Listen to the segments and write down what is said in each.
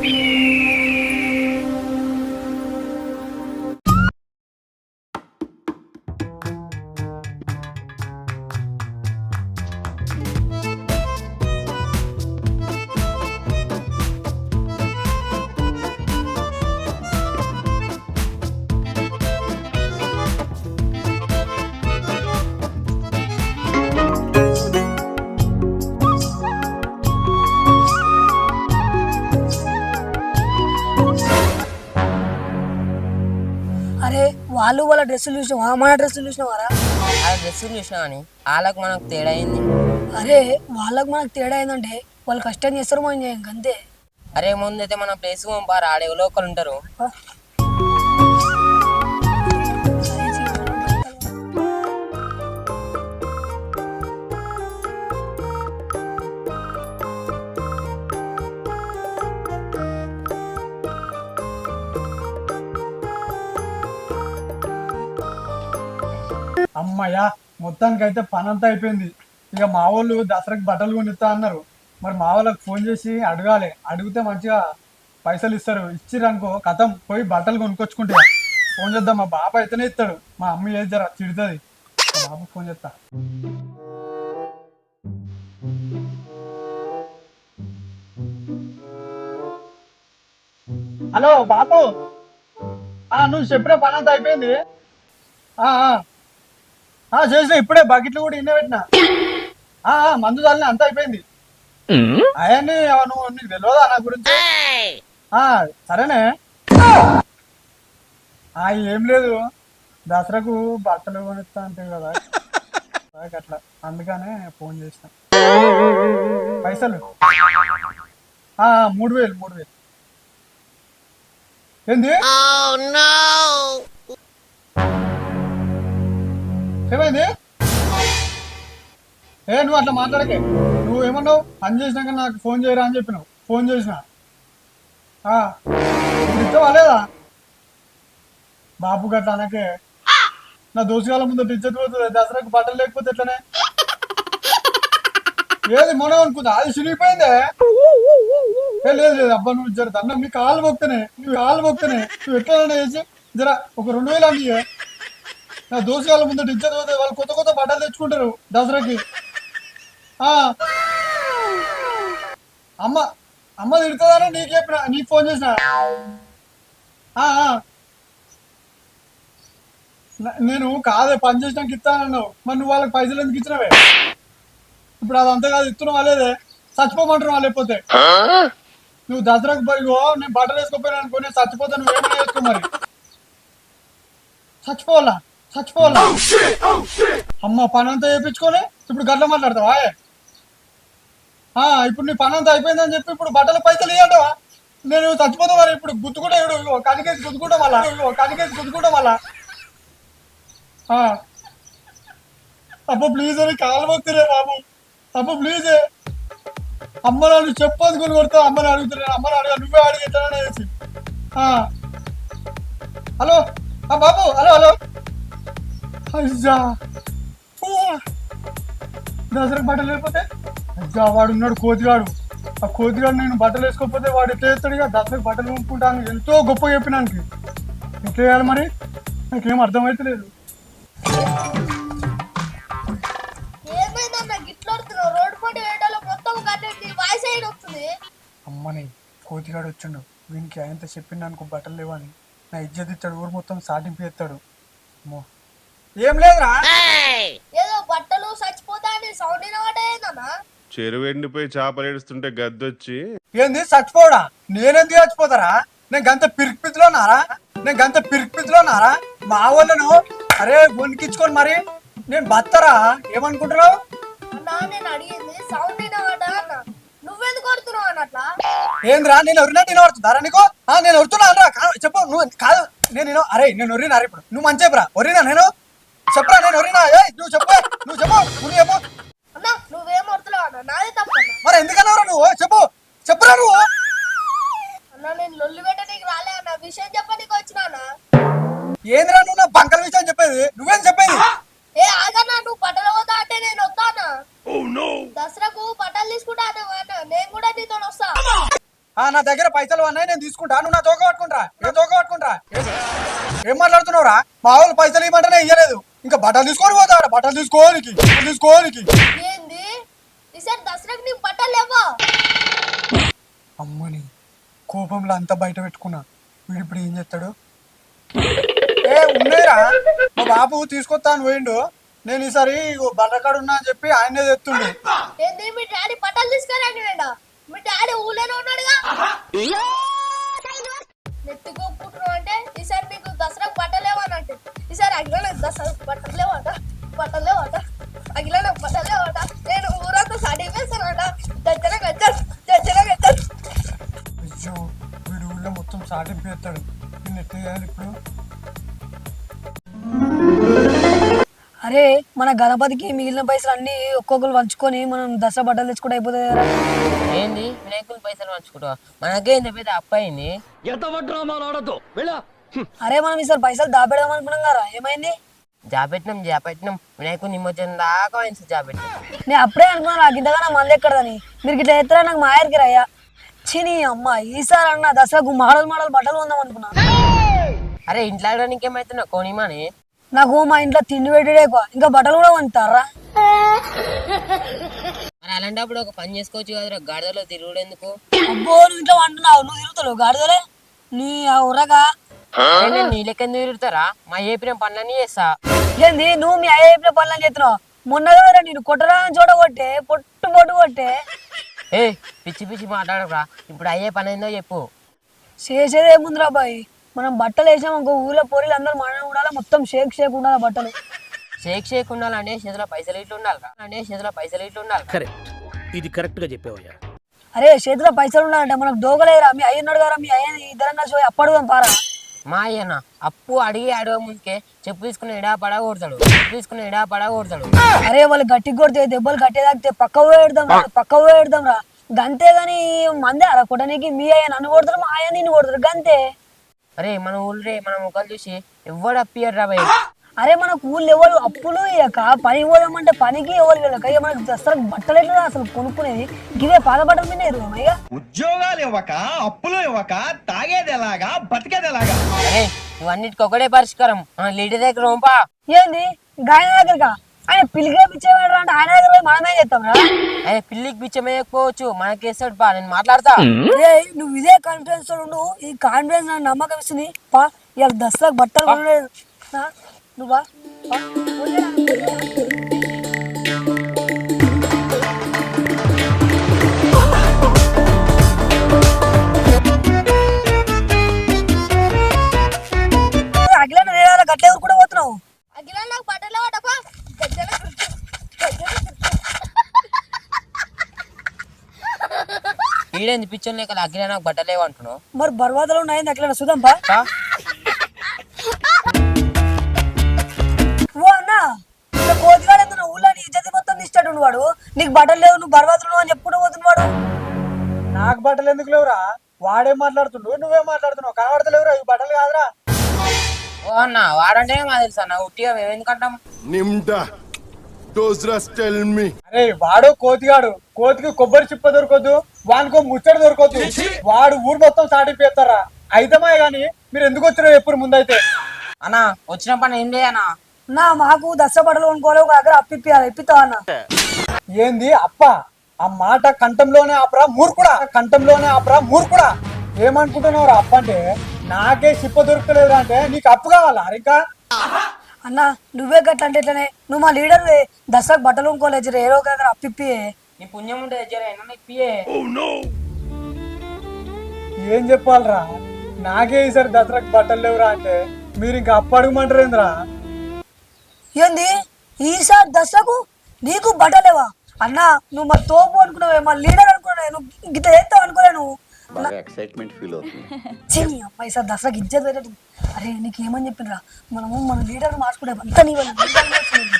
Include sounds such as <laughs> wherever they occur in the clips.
Yeah. వాళ్ళు వాళ్ళ డ్రెస్సులు చూసినావా? మన డ్రెస్సులు చూసినావారా? ఆ డ్రెస్ చూసినా అని వాళ్ళకు మనకు తేడా అయింది అరే వాళ్ళకి మనకు తేడా ఏంటంటే వాళ్ళు కష్టం చేస్తారు మనం చేయం అంతే. అరే ముందైతే మన ప్లేస్ పంపారు? ఆడే లోకల్ ఉంటారు. అమ్మాయ్యా మొత్తానికి అయితే పని అంతా అయిపోయింది. ఇక మా వాళ్ళు దసరాకి బట్టలు కొనిస్తా అన్నారు. మరి మా వాళ్ళకి ఫోన్ చేసి అడగాలి. అడిగితే మంచిగా పైసలు ఇస్తారు. ఇచ్చిరనుకో కథం పోయి బట్టలు కొనుక్కొచ్చుకుంటే ఫోన్ చేద్దాం మా బాబా అయితేనే ఇస్తాడు. మా అమ్మ ఏది జర తిడుతుంది బాబు ఫోన్ చేస్తా. హలో బాబు ఆ, నువ్వు చెప్పిన పని అంతా అయిపోయింది ఆ, చేసిన ఇప్పుడే బకెట్లు కూడా ఇన్నే పెట్టిన. మందు చాలని అంత అయిపోయింది. అవన్నీ నువ్వు నీకు తెలియదా నా గురించి? ఆ, సరేనే. ఆ, ఏం లేదు. దసరాకు బట్టలు కొనిస్తా అంటే కదా. <laughs> అట్లా. అందుకనే ఫోన్ చేసిన. పైసలు? మూడు వేలు మూడు వేలు. ఏంది? ఏమైంది? ఏ నువ్వు అట్లా మాట్లాడకే. నువ్వు ఏమన్నావు? పని చేసినాక నాకు ఫోన్ చేయరా అని చెప్పినావు. ఫోన్ చేసిన. ఆ, లేదా బాపు గట్ల అనకే. నా దోషకాల ముందు ఇజ్జత్ పోతుంది. దసరాకు బట్టలు లేకపోతే ఎట్లనే? ఏది మనం అనుకుందా అది చిరిగిపోయిందే లేదు లేదు అబ్బా నువ్వు జర దండం మీ కాలు మొక్తనే నువ్వు కాలు మొక్తనే నువ్వు ఎట్లా చేసి జర ఒక రెండు వేలు అండి నా దోసగాళ్ళ ముందు ఇజ్జత్ పోతే వాళ్ళు కొత్త కొత్త బట్టలు తెచ్చుకుంటారు దసరాకి. ఆ. అమ్మ అమ్మ తిడుతుందని నీకు చెప్పిన నీకు ఫోన్ చేసిన. నేను కాదే పని చేసినాక ఇస్తానన్నావు మరి నువ్వు వాళ్ళకి పైసలు ఎందుకు ఇచ్చినవే? ఇప్పుడు అదంతా కాదు ఇస్తున్నావా లేదే చచ్చిపోమంటున్నావా లేకపోతే. నువ్వు దసరాకు పోయిగో నేను బట్టలు వేసుకోపోయినా అనుకో నేను చచ్చిపోతా నువ్వు ఏమైనా వేసుకో మరి? చచ్చిపోవాలా? చచ్చిపోవాలా. అమ్మ పని అంతా వేయించుకొని ఇప్పుడు గట్ల మాట్లాడతావా? ఇప్పుడు నీ పని అంతా అయిపోయిందని చెప్పి ఇప్పుడు బట్టల పైసలు ఇవ్వటవా నేను చచ్చిపోతా మరి ఇప్పుడు గుద్దుకుంటా ఇప్పుడు కనికేసి గుద్దుకుంటా మళ్ళా. కనికేసి గుద్దుకుంటా మళ్ళా. ఆ. అబ్బో ప్లీజ్ అని కాలు మొక్కిరే బాబు. అబ్బో ప్లీజ్ అమ్మ నాడు చెప్పు అందుకొని కొడతావు అమ్మని అడుగుతున్నాను అమ్మని అడుగు నువ్వే అడిగి ఎట్లా ఆ. హలో? బాబు హలో హలో. అయ్యా! ఊ. దసరాకు బట్టలు లేకపోతే? అయ్యా వాడు ఉన్నాడు కోతిగాడు. ఆ కోతిగాడు నేను బట్టలు వేసుకోకపోతే వాడు ఎట్లా చేస్తాడుగా? దసరాకు బట్టలు కొనుక్కుంటాను. ఎంతో గొప్ప చెప్పినానికి. ఎట్లా చేయాలి మరి? నాకేం వస్తుంది. అమ్మని కోతిగాడు వచ్చిండు. వీనికి ఆయనతో చెప్పిండు అనుకో బట్టలు లేవని. నా ఇజ్జత్ ఇస్తాడు ఊరు మొత్తం సాటింపు ఎత్తాడు అమ్మో! ఏం లేదురా. ఏదో బట్టలు చచ్చిపోతా అని సౌండ్ వినవాడేందన్న చెరువు ఎండిపోయి చేపలు ఏడుస్తుంటే గద్దొచ్చి. ఏంది? చచ్చిపోడా నేనెందుకు చచ్చిపోతారా? నేను గంత పిరికిపితిలో నారా నేను గంత పిరికిపితిలో నారా మా వాళ్ళను అరే వణికించుకొని మరి నేను బత్తరా? ఏమనుకుంటున్నావు? అన్న నేను అడిగింది సౌండ్ నువ్వెందుకు కొడుతున్నావు అన్నట్లా? ఏంద్రా? నేను ఎవరినా నేను వరుతుందారా నీకు? ఆ, నేను వరుతున్నా అనరా చెప్పు నువ్వు కాదు. నేను అరే నేను ఒరినా అరే ఇప్పుడు? నువ్వు మంచి చెప్పురా ఒరినా నేను? చెప్పరా నేను ఏ నువ్వు చెప్పు నువ్వు చెప్పు నువ్వు చెప్పు. అన్న నువ్వేం నాదే తప్పన్న మరి ఎందుకన్నావురా నువ్వు? చెప్పు చెప్పురా నువ్వు? అన్న నేను లొల్లి పెట్టడానికి రాలే అన్న. విషయం వచ్చినా అన్న? ఏంద్రా నువ్వు నా బంకల విషయం చెప్పేది? నువ్వేం చెప్పేది? ఏ ఆగన్నా నువ్వు బట్టలు పోతా అంటే నేను వస్తానా దసరాకు బట్టలు తీసుకుంటా నేను కూడా నీతో వస్తా. ఆ, నా దగ్గర పైసలు ఉన్నాయి నేను తీసుకుంటా. నువ్వు నా తోక పట్టుకుంటా ఏ తోక పట్టుకుంటా ఏం మాట్లాడుతున్నావురా? మా వాళ్ళు పైసలు ఇవ్వమంటేనే ఇయ్యలేదు. బట్టలు తీసుకొని పోతారా? బట్టలు తీసుకోనికి తీసుకోనికి. ఏంది? ఈసారి దసరాకి నీ బట్టలు లేవా? అమ్మని కోపంలో అంతా బయట పెట్టుకున్నా. వీడు ఇప్పుడు ఏం చేస్తాడు? ఏ ఉన్నాయిరా. మా బాబు తీసుకొస్తాను పోయిండు. నేను ఈసారి బండకాడు ఉన్నా అని చెప్పి ఆయనే తెస్తుండు ఊళ్ళో మొత్తం సాటింపు చేస్తాడు నేను ఎట్లా చేయాలి ఇప్పుడు? అరే మన గణపతికి మిగిలిన పైసలు అన్ని ఒక్కొక్కరు పంచుకొని మనం దసరా బట్టలు తెచ్చుకుంటే అయిపోతుంది కదా ఏంది? వినాయకుని పైసలు పంచుకుంటావా? మనకే ఇంత పెద్ద అప్పు అయింది. అరే మనం ఈసారి పైసలు దాపెడదాం అనుకున్నాం కదా ఏమైంది? జాపెట్టినాం జాపెట్టినాం. వినాయకుని నిమజ్జనం దాకా అయింది జాపెట్టినాం. నేను అప్పుడే అనుకున్నాను నాకు ఇంతగా నా మంది ఎక్కడదని. మీరు ఇట్లా ఎత్తరా నాకు మా ఆయనకి రయ్యా చిని అమ్మ ఈసారి అన్న దసరాకు మోడల్ మోడల్ బట్టలు ఉందాం అనుకున్నా. అరే ఇంట్లో ఆడడానికి ఏమైతున్నా? కోనిమాని నాకు మా ఇంట్లో తిండి పెట్టడే ఇంకా బట్టలు కూడా వంతారా మరి అలాంటప్పుడు ఒక పని చేసుకోవచ్చు కదరా గాడిదలో తిరుగుడు ఎందుకు? అబ్బో నువ్వు ఇంట్లో వంటున్నావు నువ్వు తిరుగుతావు గాడిదలే. నీ ఆ ఉర్రగా అరే నేను నీ లెక్క ఎందుకు తిరుగుతారా? మా ఏపిన పనులన్నీ చేస్తా. ఏంది నువ్వు మీ అయ్య చెప్పిన పనులు చేస్తున్నావు? మొన్న నేను కొట్టరా చోట కొట్టే పొట్టు పొట్టు కొట్టే. ఏ పిచ్చి పిచ్చి మాట్లాడకురా. ఇప్పుడు అయ్యే పని ఏందో చెప్పు. చేసేది ఏముందిరా బాయ్. మనం బట్టలు వేసాం ఇంకో ఊళ్ళో పోరీలు అందరూ మన ఉండాలి? మొత్తం షేక్ షేక్ ఉండాలి బట్టలు? షేక్ షేక్ ఉండాలంటే చేతిలో పైసలు ఇట్లు ఉండాలి అంటే చేతిలో పైసలు ఇట్లు ఉండాలి కరెక్ట్. ఇది కరెక్ట్గా చెప్పావయ్యా. అరే చేతిలో పైసలు ఉండాలంటే మనకు దోగలేరా? మీ అయ్య ఉన్నాడు కదా మీ అయ్య ఇద్దరం కలిసి అప్పడుదాం పారా. మా అయ్యన అప్పు అడిగి అడగ ముందుకే చెప్పు తీసుకుని ఎడా పడా కొడతాడు. చెప్పు తీసుకుని ఎడా పడా కొడతాడు. అరే వాళ్ళు గట్టి కొడితే దెబ్బలు గట్టి తాకితే పక్క పోయేడదాం రా పక్క పోయేడదాం రా. గంతే గాని మందే అలా కొట్టడానికి మీ అయ్య నన్ను కొడతారు మా అయ్య నిన్ను కొడతారు గంతే. అరే మన ఊళ్ళే మన ముఖాలు చూసి ఎవడు అప్పియర్ రా అరే మనకు ఊళ్ళు ఎవరు అప్పులు ఇక పని పోదామంటే పనికి ఎవరు వెళ్ళక ఇక మనకు దసరా బట్టలు ఎట్లా అసలు కొనుక్కునేది? ఇవే పాత బట్టలు మీద ఇక ఉద్యోగాలు ఇవ్వక అప్పులు ఇవ్వక తాగేది ఎలాగా బతికేది ఎలాగా? అరే ఇవన్నిటికి ఒకటే పరిష్కారం. మన లీడర్ దగ్గర పంపా ఏంది? గాయన దగ్గరగా ఆయన పిలిగే పిచ్చేవాడు అంటే ఆయన దగ్గర మనమే చేస్తాం రా? అరే పిల్లికి బిచ్చమేయకపోవచ్చు మనకేస్తాడు పా నేను మాట్లాడతా. ఏయ్, నువ్వు ఇదే కాన్ఫిడెన్స్తో ఉండు. ఈ కాన్ఫిడెన్స్ నాకు నమ్మకం ఇస్తుంది. పా ఇవాళ దసరా బట్టలు కొనలేదు. నా, నువ్వా. అఖిలాన్న నేరాల గట్లే ఊరు కూడా పోతున్నావు. అగిలా నాకు గజ్జల ఈడేంది పిచ్చోని లేక అగ్గిన నాకు బట్టలేవు అంటున్నావు? మరి బర్వాదలో ఉన్నాయింది అఖిలాన్న? చూద్దాం పా తీస్తాడు వాడు? నీకు బట్టలు లేవు నువ్వు బర్వాదులు అని చెప్పుకుంటూ పోతున్నాడు నాకు బట్టలు ఎందుకు లేవురా? వాడేం మాట్లాడుతుండు? నువ్వేం మాట్లాడుతున్నావు? కనబడతలేవురా ఈ బట్టలు కాదురా. ఓ అన్న వాడంటే మాకు తెలుసా నా ఉట్టిగా మేము ఎందుకంటాం. అరే వాడు కోతిగాడు. కోతికి కొబ్బరి చిప్ప దొరకదు వానికో ముచ్చడి దొరకదు వాడు ఊరు మొత్తం సాటిపోతారా అయితమే గాని మీరు ఎందుకు వచ్చినారు ఎప్పుడు ముందైతే? అన్న వచ్చిన పని ఏం చేయనా నా మాకు దసరా బట్టలు కొనుక్కోవాలి ఒక దగ్గర అప్పిప్పియాలి ఇప్పిస్తావు అన్న? ఏంది? అప్ప ఆ మాట కంఠంలోనే ఆపరా మూర్ఖుడా. కంఠంలోనే ఆపరా మూర్ఖుడా. ఏమనుకుంటున్నావురా అప్ప అంటే నాకే చిప్ప దొరకలేదు అంటే నీకు అప్పు కావాలా? ఇంకా? అన్న నువ్వే గట్ల అంటే ఇట్లనే నువ్వు మా లీడర్ దసరాకు బట్టలు కొనుక్కోలేదు ఏదో దగ్గర అప్పిప్పి నీ పుణ్యం ఉంటే ఏం చెప్పాలరా? నాకే ఈసారి దసరాకు బట్టలు లేవురా అంటే మీరు ఇంకా అప్పు అడగమంటారేంద్రా? ఏంది? ఈసారి దసరాకు నీకు బట్టలేవా? అన్న నువ్వు మా తోపు అనుకున్నావే మా లీడర్ అనుకున్నావే నువ్వు గిట్ట చేస్తావు అనుకోలే నువ్వు బాగా ఎక్సైట్మెంట్ ఫీల్ అవుతుంది అమ్మ ఈసారి దసరాకి ఇజ్జత్ పెట్టదు అరే నీకు ఏమని చెప్పినరా మనము మన లీడర్ మార్చుకునే అంతా నీ వచ్చింది.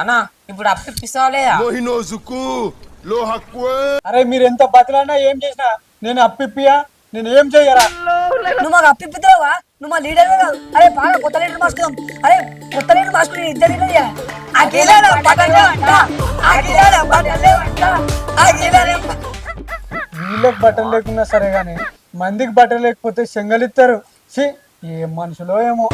అన్న ఇప్పుడు అప్పు ఇప్పిస్తావా లేదా Mohino Zuku. Lo Hakwe. అరే మీరు ఎంత బతిలాడినా ఏం చేసినా నేను అప్పిప్పియా నేను ఏం చెయ్యరా? నువ్వు మాకు అప్పిప్పుతావా? నువ్వు మా లీడర్ కాదు. అరే బాగా కొత్త లీడర్ మార్చుకుందాం అరే కొత్త లీడర్ మార్చుకుని ఇద్దరు లీడర్ బ- వీళ్ళకి బట్టలు లేకున్నా సరే కానీ మందికి బట్టలు లేకపోతే శంగలిస్తారు ఛీ ఏం మనుషులో ఏమో.